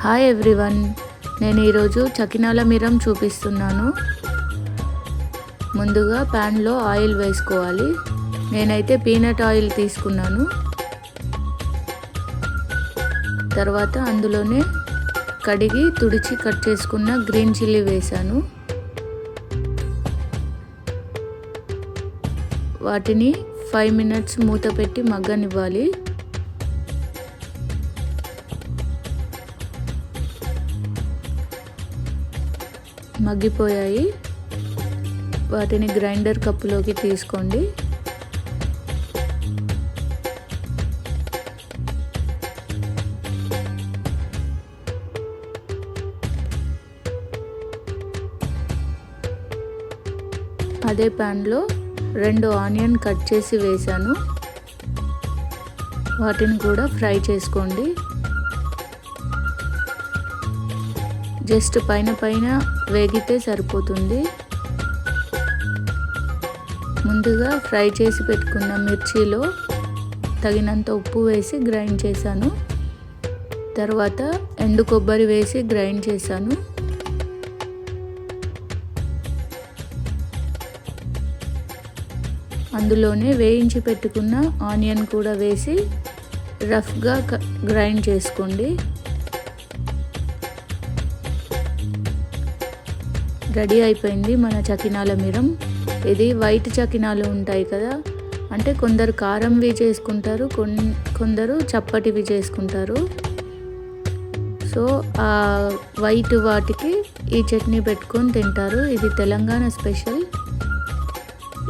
Hi everyone నేను ఈరోజు చకినాల మిరం చూపిస్తున్నాను. ముందుగా ప్యాన్లో ఆయిల్ వేసుకోవాలి. నేనైతే పీనట్ ఆయిల్ తీసుకున్నాను. తర్వాత అందులోనే కడిగి తుడిచి కట్ చేసుకున్న గ్రీన్ చిల్లీ వేశాను. వాటిని ఫైవ్ మినిట్స్ మూత పెట్టి మగ్గనివ్వాలి. మగ్గిపోయాయి. వాటిని గ్రైండర్ కప్పులోకి తీసుకోండి. అదే ప్యాన్లో రెండు ఆనియన్ కట్ చేసి వేశాను. వాటిని కూడా ఫ్రై చేసుకోండి. జస్ట్ పైన పైన వేగితే సరిపోతుంది. ముందుగా ఫ్రై చేసి పెట్టుకున్న మిర్చిలో తగినంత ఉప్పు వేసి గ్రైండ్ చేశాను. తర్వాత ఎండు కొబ్బరి వేసి గ్రైండ్ చేశాను. అందులోనే వేయించి పెట్టుకున్న ఆనియన్ కూడా వేసి రఫ్గా గ్రైండ్ చేసుకోండి. రెడీ అయిపోయింది మన చకినాల మిరం. ఇది వైట్ చకినాలు ఉంటాయి కదా. అంటే కొందరు కారంవి చేసుకుంటారు కొందరు చప్పటివి చేసుకుంటారు. సో ఆ వైట్ వాటికి ఈ చట్నీ పెట్టుకొని తింటారు. ఇది తెలంగాణ స్పెషల్.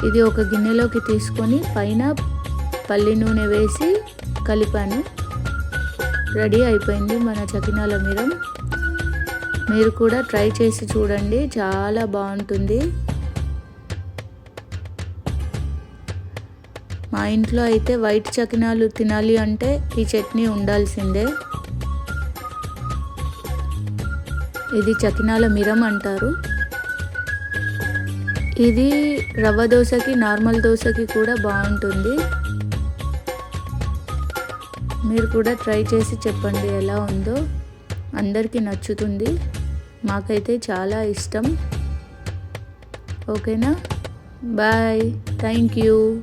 ఇది ఒక గిన్నెలోకి తీసుకొని పైన పల్లి నూనె వేసి కలిపాను. రెడీ అయిపోయింది మన చకినాల మిరం. మీరు కూడా ట్రై చేసి చూడండి. చాలా బాగుంటుంది. మా ఇంట్లో అయితే వైట్ చకినాలు తినాలి అంటే ఈ చట్నీ ఉండాల్సిందే. ఇది చకినాల మిరం అంటారు. ఇది రవ్వ దోశకి నార్మల్ దోశకి కూడా బాగుంటుంది. మీరు కూడా ట్రై చేసి చెప్పండి ఎలా ఉందో. అందరికీ నచ్చుతుంది. మాకైతే చాలా ఇష్టం. ఓకేనా? బాయ్. Thank you.